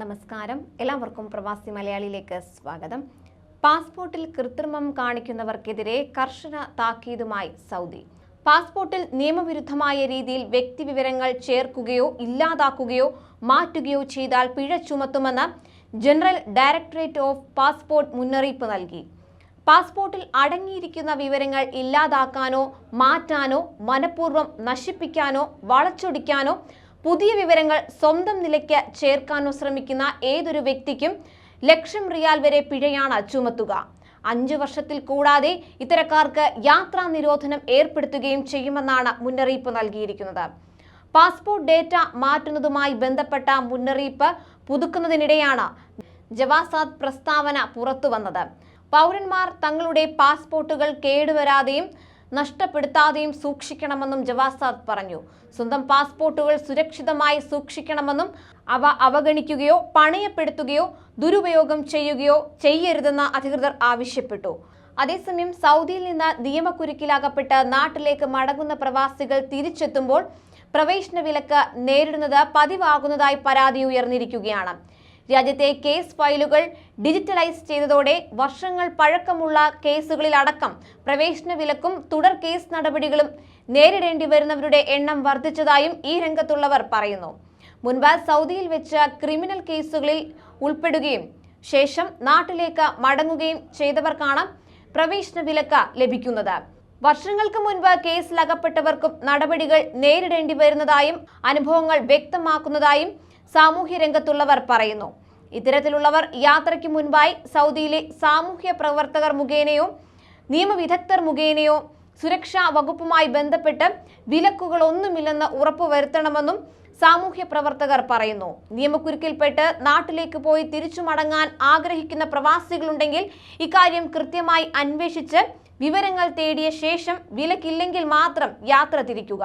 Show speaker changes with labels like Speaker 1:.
Speaker 1: നമസ്കാരം. എല്ലാവർക്കും പ്രവാസി മലയാളിയിലേക്ക് സ്വാഗതം. പാസ്പോർട്ടിൽ കൃത്രിമം കാണിക്കുന്നവർക്കെതിരെ കർശന താക്കീതുമായി സൗദി. പാസ്പോർട്ടിൽ നിയമവിരുദ്ധമായ രീതിയിൽ വ്യക്തി വിവരങ്ങൾ ചേർക്കുകയോ ഇല്ലാതാക്കുകയോ മാറ്റുകയോ ചെയ്താൽ പിഴ ചുമത്തുമെന്ന് ജനറൽ ഡയറക്ടറേറ്റ് ഓഫ് പാസ്പോർട്ട് മുന്നറിയിപ്പ് നൽകി. പാസ്പോർട്ടിൽ അടങ്ങിയിരിക്കുന്ന വിവരങ്ങൾ ഇല്ലാതാക്കാനോ മാറ്റാനോ മനഃപൂർവം നശിപ്പിക്കാനോ വളച്ചൊടിക്കാനോ പുതിയ വിവരങ്ങൾ സ്വന്തം നിലയ്ക്ക് ചേർക്കാനോ ശ്രമിക്കുന്ന ഏതൊരു വ്യക്തിക്കും ലക്ഷം റിയാൽ വരെ പിഴയാണ് ചുമത്തുക. അഞ്ചു വർഷത്തിൽ കൂടാതെ ഇത്തരക്കാർക്ക് യാത്രാ നിരോധനം ഏർപ്പെടുത്തുകയും ചെയ്യുമെന്നാണ് മുന്നറിയിപ്പ് നൽകിയിരിക്കുന്നത്. പാസ്പോർട്ട് ഡേറ്റ മാറ്റുന്നതുമായി ബന്ധപ്പെട്ട മുന്നറിയിപ്പ് പുതുക്കുന്നതിനിടെയാണ് ജവാസാദ് പ്രസ്താവന പുറത്തുവന്നത്. പൗരന്മാർ തങ്ങളുടെ പാസ്പോർട്ടുകൾ കേടുവരാതെയും നഷ്ടപ്പെടുത്താതെയും സൂക്ഷിക്കണമെന്നും ജവാസാദ് പറഞ്ഞു. സ്വന്തം പാസ്പോർട്ടുകൾ സുരക്ഷിതമായി സൂക്ഷിക്കണമെന്നും അവ അവഗണിക്കുകയോ പണയപ്പെടുത്തുകയോ ദുരുപയോഗം ചെയ്യുകയോ ചെയ്യരുതെന്ന് അധികൃതർ ആവശ്യപ്പെട്ടു. അതേസമയം സൗദിയിൽ നിന്ന് നിയമക്കുരുക്കിലാകപ്പെട്ട് നാട്ടിലേക്ക് മടങ്ങുന്ന പ്രവാസികൾ തിരിച്ചെത്തുമ്പോൾ പ്രവേശന വിലക്ക് നേരിടുന്നത് പതിവാകുന്നതായി പരാതി ഉയർന്നിരിക്കുകയാണ്. രാജ്യത്തെ കേസ് ഫയലുകൾ ഡിജിറ്റലൈസ് ചെയ്തതോടെ വർഷങ്ങൾ പഴക്കമുള്ള കേസുകളിലടക്കം പ്രവേശന വിലക്കും തുടർ കേസ് നടപടികളും നേരിടേണ്ടി വരുന്നവരുടെ എണ്ണം വർദ്ധിച്ചതായും ഈ രംഗത്തുള്ളവർ പറയുന്നു. മുൻപ് സൗദിയിൽ വെച്ച ക്രിമിനൽ കേസുകളിൽ ഉൾപ്പെടുകയും ശേഷം നാട്ടിലേക്ക് മടങ്ങുകയും ചെയ്തവർക്കാണ് പ്രവേശന വിലക്ക് ലഭിക്കുന്നത്. വർഷങ്ങൾക്ക് മുൻപ് കേസിലകപ്പെട്ടവർക്കും നടപടികൾ നേരിടേണ്ടി വരുന്നതായും അനുഭവങ്ങൾ വ്യക്തമാക്കുന്നതായും സാമൂഹ്യ രംഗത്തുള്ളവർ പറയുന്നു. ഇത്തരത്തിലുള്ളവർ യാത്രയ്ക്ക് മുൻപായി സൗദിയിലെ സാമൂഹ്യ പ്രവർത്തകർ മുഖേനയോ നിയമവിദഗ്ധർ മുഖേനയോ സുരക്ഷാ വകുപ്പുമായി ബന്ധപ്പെട്ട് വിലക്കുകളൊന്നുമില്ലെന്ന് ഉറപ്പുവരുത്തണമെന്നും സാമൂഹ്യ പ്രവർത്തകർ പറയുന്നു. നിയമക്കുരുക്കിൽപ്പെട്ട് നാട്ടിലേക്ക് പോയി തിരിച്ചു മടങ്ങാൻ ആഗ്രഹിക്കുന്ന പ്രവാസികളുണ്ടെങ്കിൽ ഇക്കാര്യം കൃത്യമായി അന്വേഷിച്ച് വിവരങ്ങൾ തേടിയ ശേഷം വിലക്കില്ലെങ്കിൽ മാത്രം യാത്ര തിരിക്കുക.